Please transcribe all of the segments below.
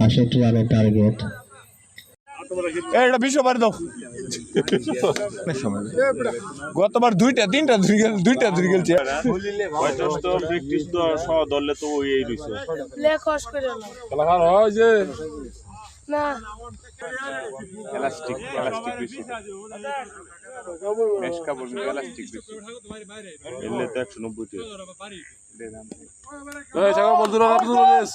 আটষট্টি রানের টার্গেট এটা বিশ্ব দাও। গতবার দুইটা তিনটা গেল দুইটা ধরে গেলছে। দলে তো ওই এই রইছে লেখস করে না খেলা ভালো হয় যে না এলাস্টিক এলাস্টিক বেশি মেশ কাপড় এলাস্টিক বেশি এলে তো একশো নব্বই এই জায়গা বন্ধু না আপনি বলিস মেশ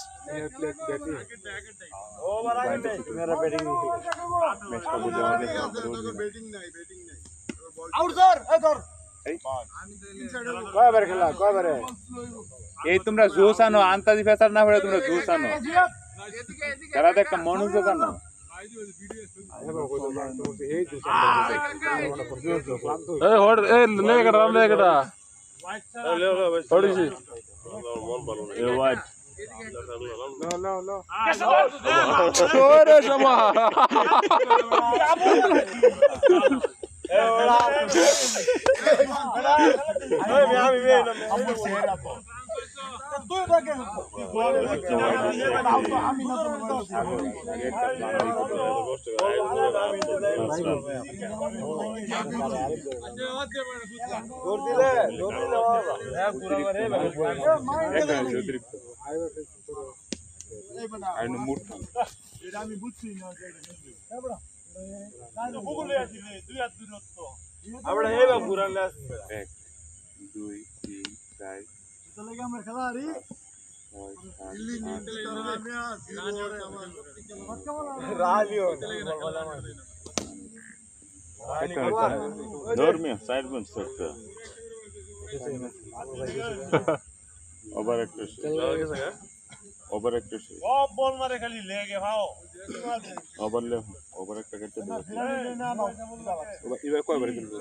কয়বার খেলা কয়বারে? এই তোমরা জোস আনো আন্তাজি ফেসার না পড়ে তোমরা জোস আনো। তারা তো একটা মনোযোগ আনো এই হট এই লেগেটা লেগেটা what? No, no, no. Ora, Jama! Ora, ওরে সমা অতিরিক্ত আর মুঠ এক দুই তিন চার। चलेगा मैं खिलाड़ी। दिल्ली नींद करना में आसी हो रहे हैं। मत का बोला राली हो बोला मत दौर में साइड में सकता ओवर एक्टिव ওভার একটা ওভার একটা ওভার লে ওভার একটা করতে এবার কয়বার খেলবে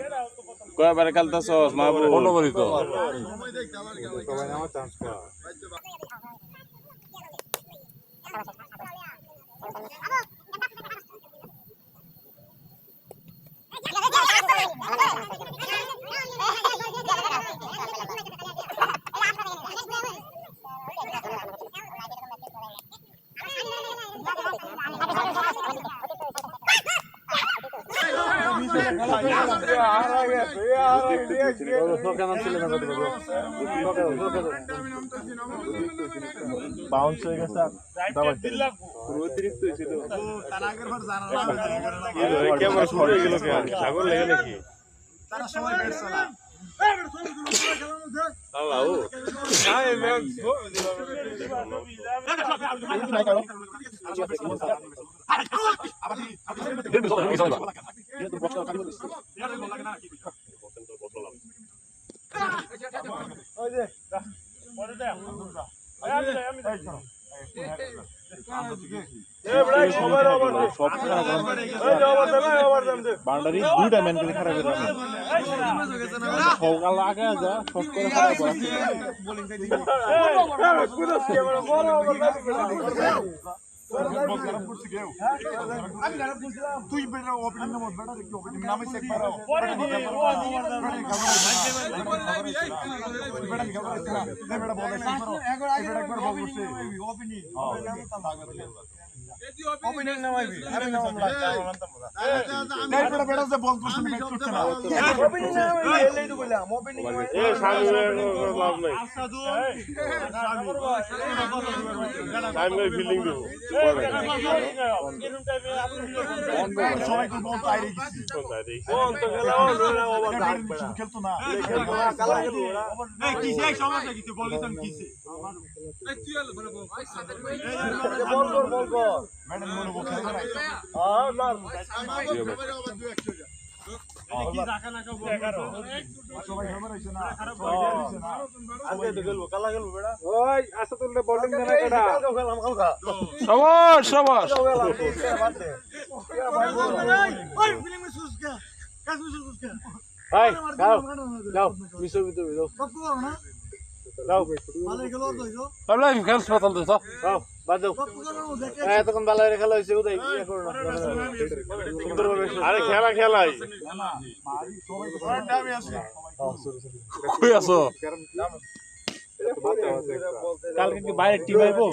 কয়বার চান্স কর অনবরিত বাউন্স হয়ে গেছে অতিরিক্ত ছিল হয়ে লেগে নাকি বাউন্ডারি দুইটা ম্যান করে খারাপ করে সকাল আগে যা শর্ট করে খারাপ তুই বেটা ওপেনিং নাম বেটা দেখি ওপেনিং নামে চেক করো বেটা কি খবর আছে না লে বেটা বল চেক করো বেটা একবার বল করছে ওপেনিং ওপেনিং নাম আইবি আমি নাম বল করছে না সাগরের লাভ নাই টাইম করে বল খেলতো না ম্যাডাম সবাস সবাস। যাও যাও মিশো যাও তাহলে খেল পাতাল তো যাও বাদ দাও। এতক্ষণ ভালো করে খেলা হয়েছে উদয়। ইয়ে আরে খেলা খেলাই। কই আছো? কালকে কি বাইরে টিম আইবো?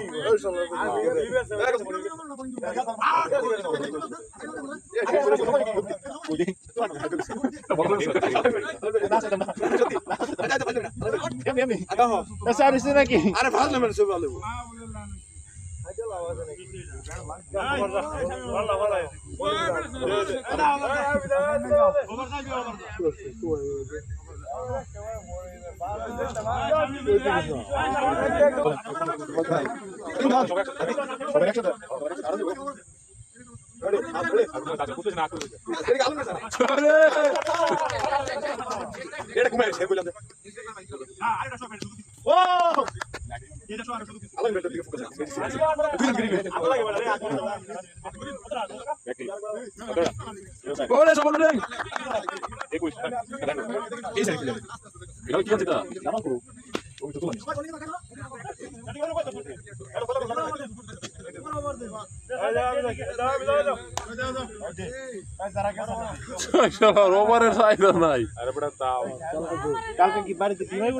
নাকি আরে ভালো না সব ভালো এটা ঘুমাই সে বললাম আলাদা বেটার দিকে ফোকাস ওরে সব বলে এই সাইড এটা কি হচ্ছে জামা করো ওই তো তোমার নাই আরে বেটা তাও কালকে কি বাড়িতে টিম আইবো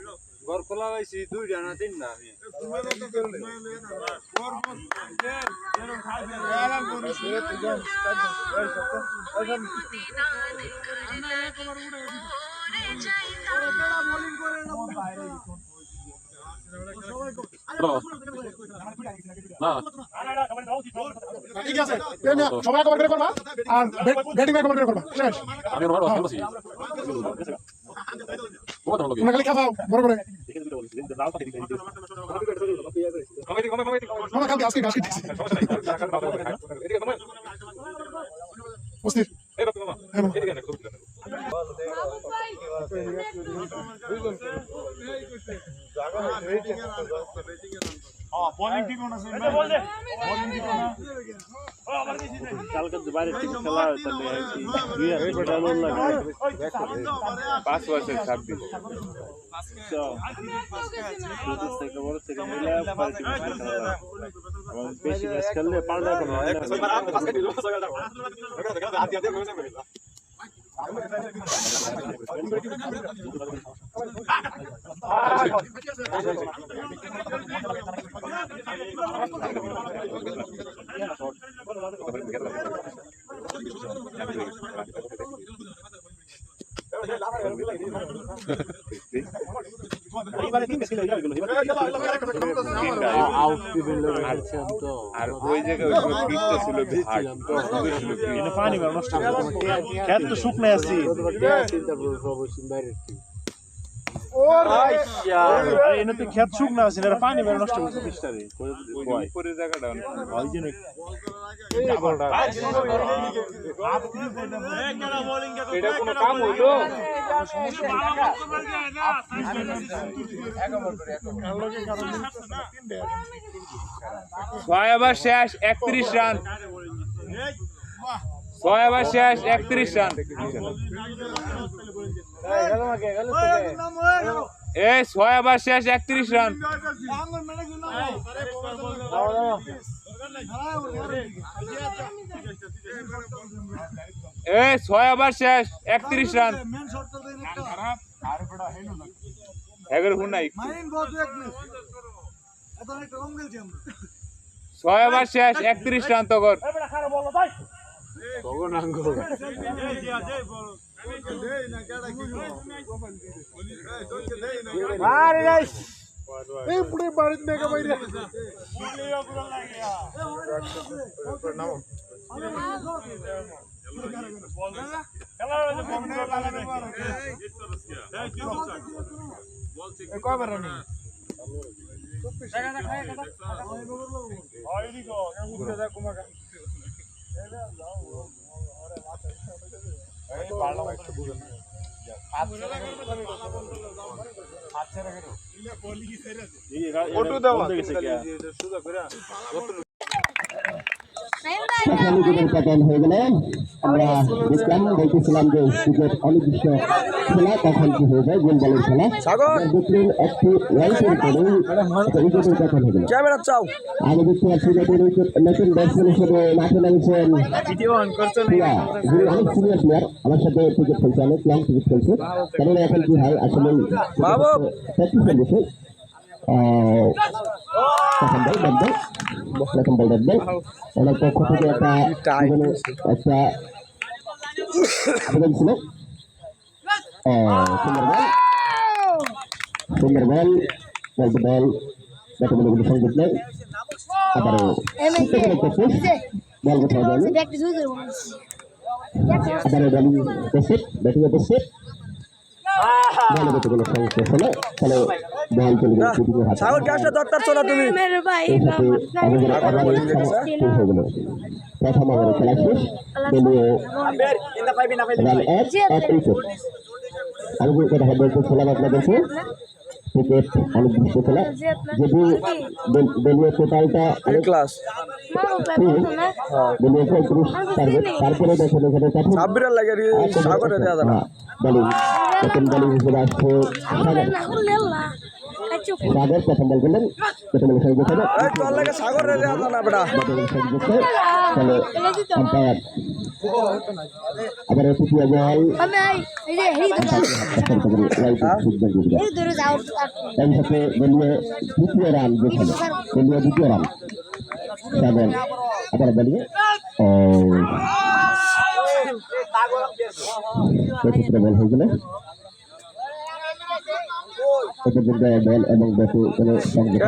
ঘর খোলা হয়েছি দুইটা না ঠিক আছে সবাই কভার করে করবা। আর ব্যাটিং কভার করে করবা। শেষ। আমি আমার তোমরা খালি খাওয়াও বড় করে মামা কালকে আজকে ঘাস কেটেছি অস্থির হ্যাঁ মামা। কালকে তো বাইরে টিম খেলা হয় তাহলে দুই আর তিনটা লাগে পাঁচ বছর ছাব্বিশ থেকে বড় থেকে মিলে পাঁচ টিম খেলা এবং বেশি ম্যাচ খেললে পাল্টা কোনো হয় না। আর ওই জায়গায় ছিল পানি নষ্ট খেত তো শুকনো আছে খেত শুকনো আছে পানি বের নষ্ট করছে জায়গাটা এটা কোনো কাম হইল ছয় ওভার শেষ একত্রিশ রান ছয় ওভার শেষ একত্রিশ রান এই ছয় ওভার শেষ একত্রিশ রান এই ছয় ওভার শেষ একত্রিশ রান এগারো হুন নাই ছয় ওভার শেষ একত্রিশ রান তখন এই পুরো বাড়িতে মেঘা বাইরে রানি ফটো দেওয়া গেছে কি স্বামীজিদের পতন হয়ে গেলে আমরা দেখলাম বলতেছিলাম যে ক্রিকেট অনির্দিষ্ট খেলা কখন কি হয়ে যায়? গোল বলের খেলা। দেখলেন একটি রাইটের একটা উইকেটের পতন হয়ে গেল। ক্যামেরা দেখতে পাচ্ছি নতুন উইকেট নতুন ব্যাটসম্যান হিসেবে মাঠে নামছেন। অনেক সিনিয়র প্লেয়ার আমার সাথে ক্রিকেট খেলছে অনেক লং ক্রিকেট খেলছে। কারণ এখন কি হয় আসলে প্র্যাকটিসের বিষয় প্রথম বল ব্যাট বল প্রথম বল ব্যাট বল ওনার পক্ষ থেকে একটা একটা আবেদন ছিল সুন্দর বল সুন্দর বল বলতে বল ব্যাটে বলে কোনো সংযোগ নেই আবারও ছোট্ট করে প্র্যাকটিস বল কোথাও যায়নি প্র্যাকটিস যাবে আবারও বলিং প্রস্তুত ব্যাটিং প্রস্তুত বলে কোনো সমস্যা হলো ফলে বল চলে গেল দুদিকে হাতে সাগর ক্যাশটা দরকার ছোড়া তুমি। প্রথম ওভারে খেলা শেষ। দলীয় রান এক এক উইকেট আমি কথা বলতে ছিলাম আপনাদেরকে ক্রিকেট অনেক দৃশ্য খেলা যদি দল- দলীয় টোটালটা অনেক ক্লাস দলীয় পঁয়ত্রিশ টার্গেট তারপরে দেখেন এখানে প্রথম সাব্বিরের লাগে রে সাগরে দেওয়া যাবে হ্যাঁ, বলিং প্রথম বলিং হিসেবে আসছে সাগর সাগর প্রথম বল করলেন প্রথম বল সঙ্গে দেখে এই তোর লাগে সাগরে দেওয়া যাবে না বেটা ফলে আম্পায়ার আবার তৃতীয় বল আমি এই যে হেরি তো সিদ্ধান্ত দিল হেরি ধরে যাও এর সাথে দলীয় দ্বিতীয় রান যেখানে দলীয় দ্বিতীয় রান সাগর আবার দলীয় ও চতুর্থ বল হয়ে গেল চতুর্থ বল এবং ব্যাটে কোনো সংযোগ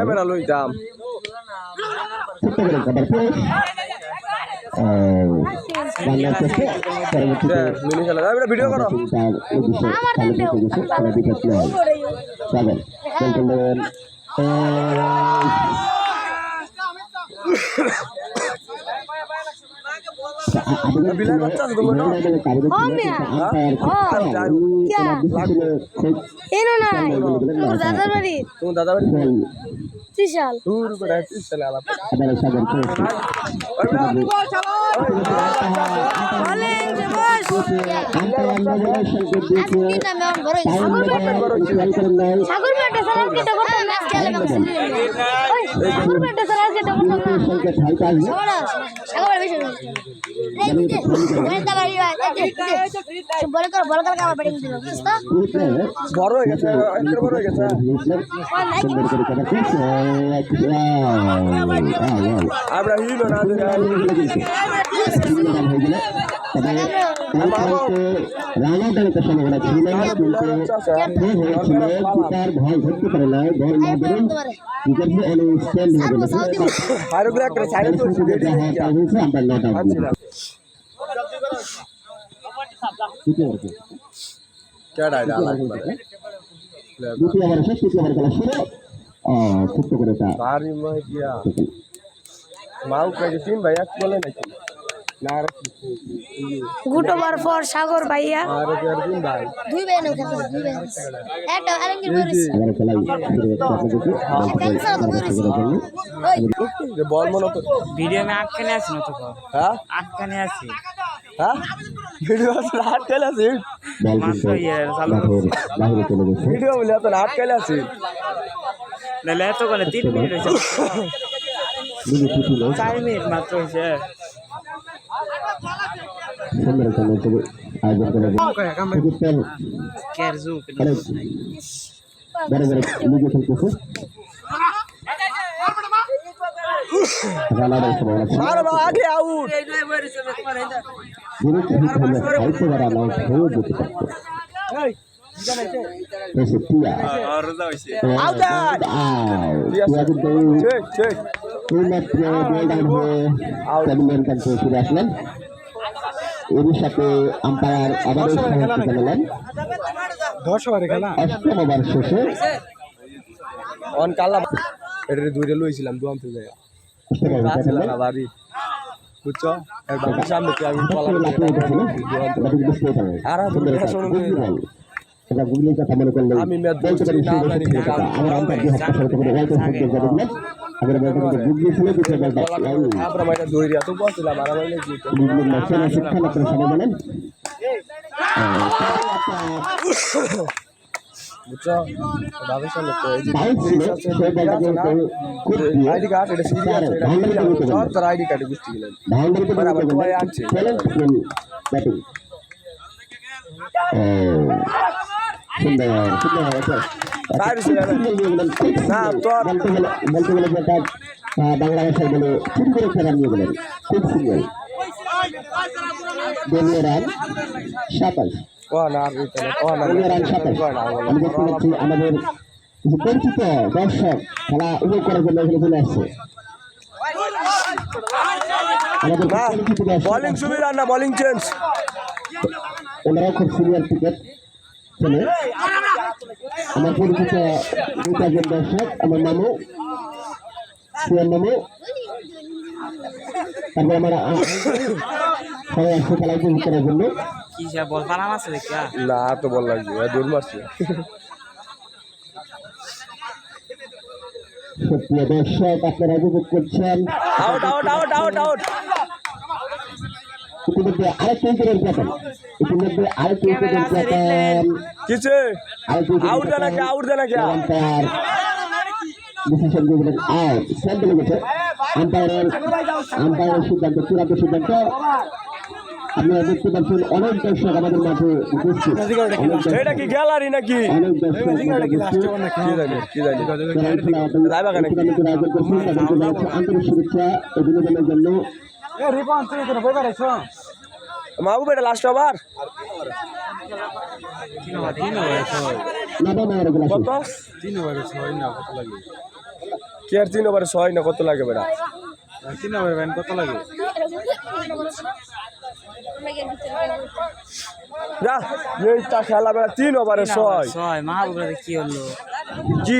ভিডিও বিলাই বাচ্চা আছে তোমার না? এনো নাই তোর দাদার বাড়ি তোমার দাদা বাড়ি ত্রিশাল দূর করে চলে আলাপ সাগর সাগর স্যার আজকে তো করতাম না আজকে আলে সাগর পেটে স্যার আজকে করতাম না সাগর সাগর বেশি এই দিতে ওই দাবাড়ি বল কর বল কর কাবার ব্যাটিং দিল বুঝছ বড় হয়ে গেছে একটু বড় হয়ে গেছে আমরা হিলো না দিলে সম্ভাবনা ছিল কিন্তু সে ভয় ধরতে পারে না বল না বেরোন উইকেট অনেক হয়ে হয়ে হয়েছে আম্পায়ার নট আউট কেডা এটা আলাদা? দ্বিতীয় ওভার শেষ তৃতীয় ওভার খেলা শুরু। ছোট্ট করে তা ভারী মহ মাউ কাজে তিন ভাই এক বলে নাকি? গুটোবার পর সাগর ভাইয়া। আর তিন ভাই। দুই ভাই নৌকা দুই একটা বল মনে তো ভিডিও में আটকানে আছে না তো হ্যাঁ? আটকানে আছে। হ্যাঁ? ভিডিও আছে। মাঠের বাইরে চলে ভিডিও বলে তো হাত খেলে নাহলে এত করে তিন মিনিট হয়েছে। মিনি চার মিনিট মাত্র হয়েছে। ম্যাচ আয়োজন করে বড় বড় লিগে খেলতেছে আগে আউট বা রান আউট হয়ে যেতে পারত টিয়া Out! টিয়া কিন্তু ঠিক ঠিক এইমাত্র বল ডাউন হয়ে সেভেন কাছে ফিরে আসলেন এরই সাথে আম্পায়ার আবারও সমাপ্তি জানালেন অষ্টম ওভার শেষে। অন কালা এটা দুইটা লইছিলাম বাড়ি। বুঝছ? সামনে আমি আর গুগলির কথা মনে করলে বলছি। না। আমরা ওয়াইট হাউস থেকে যাবে না আমরা বলতে পারি গুগলি ছিল। দুটো বলটা আমরা মাইটা দৌড়িয়া তো বলছিলাম আর আমার লেগে গুগলির ম্যাচে না শিক্ষা না করে সবাই জানেন বুঝছ বাবার সামনে তো এই যে আইডি কার্ড এটা সিডি আছে এটা সব তার আইডি কার্ডে গুষ্টি গেলেন মানে আবার দিতে আনছে। ব্যাটিং। সুন্দর সুন্দর বলতে গেলে যেটা আহ, বাংলা ভাষায় বলে চুরি করে খেলা নিয়ে গেলেন খুব সিঙ্গেল দলীয় রান সাতাশ দলীয় রান সাতাশ আমি দেখতে পাচ্ছি আমাদের পরিচিত দর্শক খেলা উপভোগ করার জন্য এখানে চলে আসছে বোলিং বোলিং চেঞ্জ ওনারাও খুব সিনিয়র ক্রিকেট খেলে আমার পরিচিত দুই চারজন দর্শক আমার মামু সিয়ার মামু। তারপর আমার সবাই আসছে খেলা উপভোগ করার জন্য। না তো বল লাগবে দৌড় মারছি। দর্শক আপনারা উপভোগ করছেন। Out out out out out ইতিমধ্যে আরেক উইকেটের পতন ইতিমধ্যে আরেক উইকেটের পতন কিছে আউট দেনা কে আউট দেনা কে আম্পায়ার ডিসিশন দিয়ে দিলেন আউট সেন্টার লেগেছে আম্পায়ারের আম্পায়ারের সিদ্ধান্ত চূড়ান্ত সিদ্ধান্ত আপনারা দেখতে পাচ্ছেন অনেক দর্শক আমাদের মাঠে উপস্থিত এটা কি গ্যালারি নাকি অনেক দর্শক আন্তরিক শুভেচ্ছা ও বিনোদনের জন্য মাহবুব এটা লাস্ট ওভার কত। তিন ওভারে ছয় না কত? লাগে কে আর তিন ওভারে ছয় না কত লাগে বেটা তিন ওভারে ব্যান কত লাগে যা এইটা খেলা বেটা তিন ওভারে ছয়। ছয় মাহবুবরা কি হলো? কি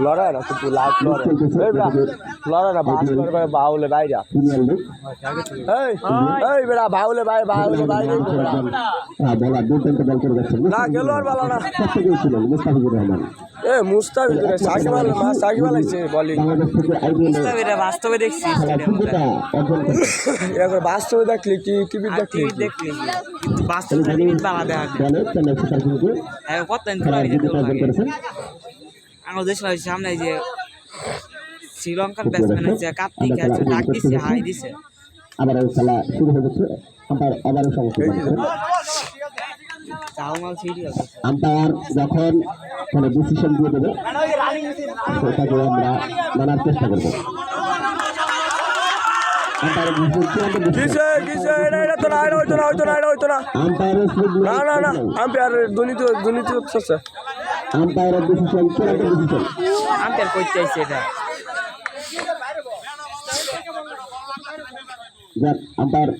এটা জেনে থাকবেন ইতিমধ্যে একটা লড়াই না কিন্তু লাভ লড়াই। এই বেটা লড়াই না বাস করে করে বাউলে বাইরা। এই এই বেটা বাউলে বাই বাউলে বাইরে হ্যাঁ না গেল আর বালা না। মুস্তাফিজুর এ মুস্তাফিজ সাকিব আল মা সাকিব আল আইছে বলিং এটা বাস্তবে দেখছি একবার বাস্তবে দেখলি কি টিভি দেখলি? দেখলি? বাস্তবে বাংলা দেখা এখন কত আমার দেশ সামনে যে শ্রীলঙ্কার ব্যাটসম্যান আছে কার্তিক আছে ডাক দিছে হাই দিছে। আবার এই খেলা শুরু হয়ে গেছে। আম্পায়ার আবারও সমস্যা আম্পায়ার যখন কোনো ডিসিশন দিয়ে দেবে সেটাকে আমরা মানার চেষ্টা করব। আম্পায়ারের দুর্নীতি দুর্নীতি আম্পায়ারের ডিসিশন চূড়ান্ত ডিসিশন আম্পায়ার কই চাইছে এটা। যাক আম্পায়ার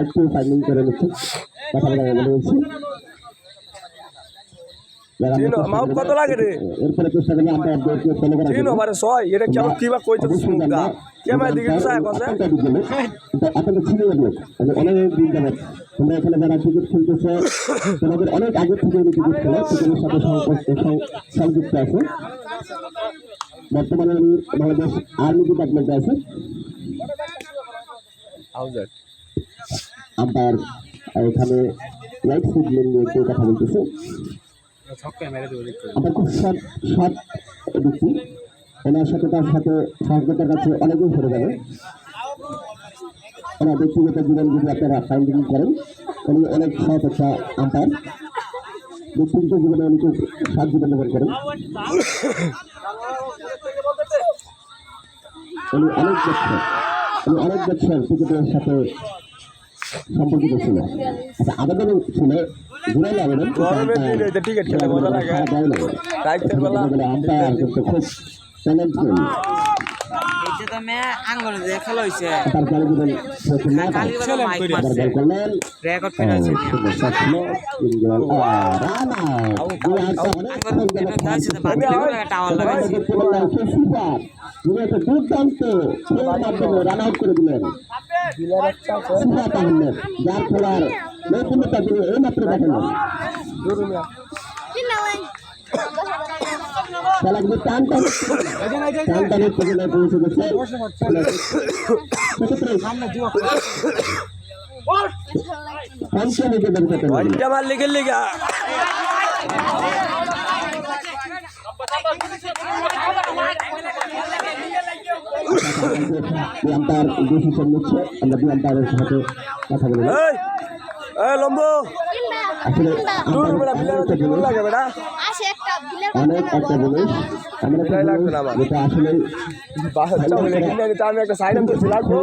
একটু ফাইলিং করে নিচ্ছে কথা বলা আমরা তিন করব। কত লাগে রে? তিন। ওভারে ছয় এটা কেমন কিবা কইতো অবশ্যই সুন্দর জানবা, দিকে বিকেলে, কিন্তু আতঙ্ক ছিল অনেক দিন যাবত তোমরা এখানে যারা ক্রিকেট খেলতেছে তোমাদের অনেক আগে থেকে ক্রিকেট খেলা ক্রিকেটের সাথে সংযুক্ত আছে। বর্তমানে আমি বাংলাদেশ আর্মি ডিপার্টমেন্টে আছে। আম্পায়ার এখানে লাইট সিগন্যাল নিয়ে কথা বলতেছে। আমার খুব শর্ট দেখছি ওনার সাথে তার সাথে সহযোগিতার কাছে অনেকেই সরে যাবে। ওনার ব্যক্তিগত জীবন যদি আপনারা ফাইন্ডিং করেন, উনি অনেক সৎ একটা আম্পায়ার ব্যক্তিগত জীবনে উনি খুব জীবন যাপন করেন। উনি অনেক বছর, উনি অনেক বছর ক্রিকেটের সাথে সম্পর্কিত ছিল আচ্ছা আবেদন ছিল ঘুরাইলে আবেদন টিকিট খেলে মজা লাগে আম্পায়ার কিন্তু খুব করে টাওয়ার লাগাইছে সুপার দুর্দান্ত খেলার মাধ্যমে রান আউট করে দিলেন সিফাত আহমেদ যার খেলার নৈপুণ্যতা তিনি এইমাত্র দেখালেন খেলা কিন্তু টান টান টান টানের পর্যন্ত পৌঁছে গেছে পঞ্চম উইকেটের পতন হলো। আম্পায়ার ডিসিশন নিচ্ছে। আমরা দুই সাথে কথা বলে লম্বু। আসলে একটা জিনিস, অনেক একটা বিলাই লাগবে জিনিস না আমার। যেটা আসলে বাচ্চা হলে কিনে নিতে আমি একটা সাইড আনতে লাগবো?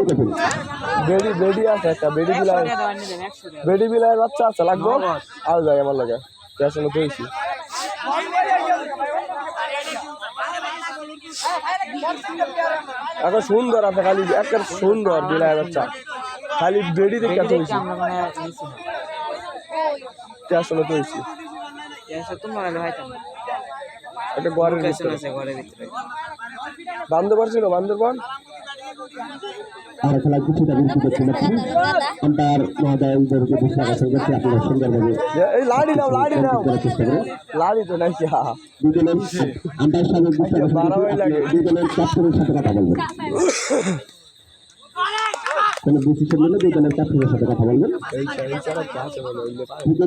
বেডি বেডি আছে একটা বেডি বিলাই বেডি বিলাই বাচ্চা আছে লাগবো? আর যাই আমার লাগে পেছনে পেয়েছি এখন সুন্দর আছে খালি একটা সুন্দর বিলাই বাচ্চা খালি বেডি দেখে এসে তোমরা গেলে হয়তো না। একটা ঘরের ভিতরে। বান্ধব পারছিল বান্ধবন আমরা খেলায় কিছুটা বিরতি দেখতে পাচ্ছি আম্পায়ার মহোদয়দেরকে বুঝতে পারছেন যে আপনারা সুন্দরভাবে। এই লাড়ি নাও লাড়ি নাও। করার চেষ্টা করেন লাড়ি তো নাই হা দুজনের আম্পায়ার সাহেব বুঝতে পারছেন যে আপনি দুজনের ক্যাপ্টেনের সাথে কথা বলবেন। কোনো ডিসিশন নিলে দুজনের ক্যাপ্টেনের সাথে কথা বলবেন। দুটো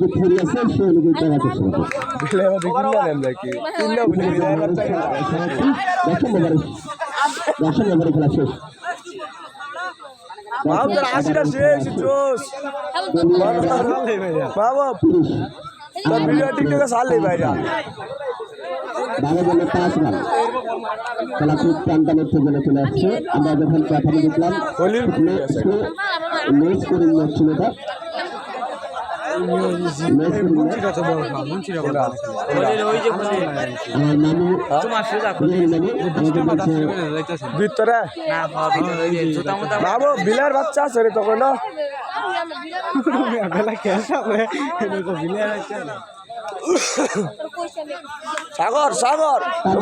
যে থিওরি আছে সে অনুযায়ী চেষ্টা করবেন। দশম ওভারে খেলা শেষ। বাবু তোর আশিটা শেষ জোস বাবা তোর ভিডিও টিকটকে বারো বলে পাঁচ রান খেলা খুব টানটানের থেকে চলে আসছে। আমরা যখন দেখলাম হলির করে ছিল ভিতরে? বাবু বিলার বাচ্চা আছে রে তখন সাগর সাগর।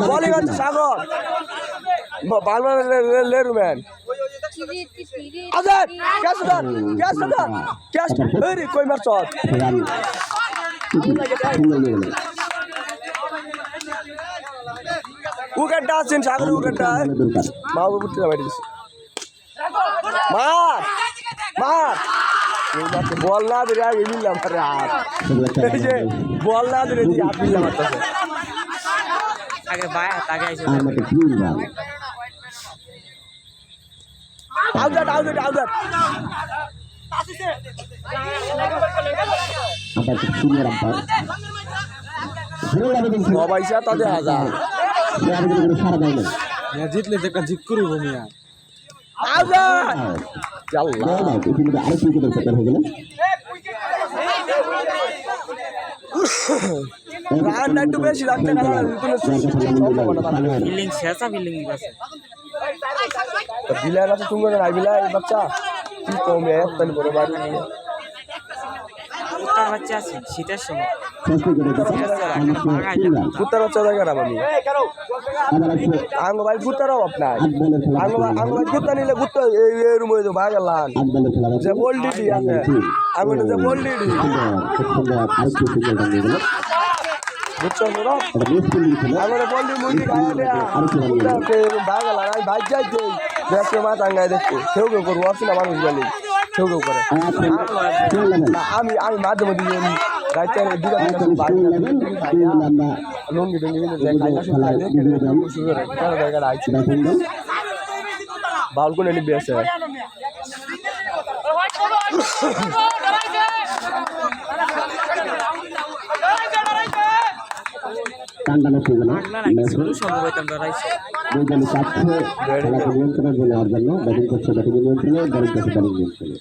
বলিং সাগর। ভালো লেরুম্যান আজাদ ক্যাশ ধর ক্যাশ ধর ক্যাশ এই কই মারছ? উইকেটটা আছেন সাগর দরকার মা বাবু উঠতে যাবে মার মার। বল না দিলে আগে নিলাম আরে আর এই যে বল না দিলে দিয়ে আর তাকে আগে হাত আগে আইছে আর মতো তিন রান আউট আউট আউট আবার সিনিয়র আম্পায়ার ভালো লাগে দেখছি সবাই সে তাদের হাজার। আর জিতলে একটা জিত করব মিয়া। না ইতিমধ্যে আরেক উইকেটের পতন হয়ে গেল রানটা একটু বেশি ফিলিং শেষা ফিলিং আছে বিলাই বাচ্চা তুমি না বিলাই বাচ্চা? কি কমে একটা বড় বাড়ি কুত্তার বাচ্চা আছে শীতের সময়। কুত্তার বাচ্চা দেখে না আমি আঙ্গ ভাই আট বলের খেলা আঙ্গ ভাই আঙ্গ ভাই কুত্তা নিলে কুত্তা এই এই রুমে তো যে বলডিডি আছে আঙ্গুটা যে বলডিডি বুঝছ না। আঙ্গুটা বলডি দেয়া যাইতে দেখতে মা টাঙ্গায় দেখতে। কেউ কেউ করব না মানুষ গেলে কেউ কেউ করে। না আমি আমি মাঝে মধ্যে রাইতে আমরা লুঙ্গি টুঙ্গি জায়গায় আইছি। ব্যাটিং দল বাউল আছে টান্ডানো ছিল না না না দুই দলই চাচ্ছে খেলাকে নিয়ন্ত্রণে বলে নেওয়ার জন্য ব্যাটিং করছে ব্যাটিং নিয়ন্ত্রণে বলিং করছে ব্যাটিং নিয়ন্ত্রণে।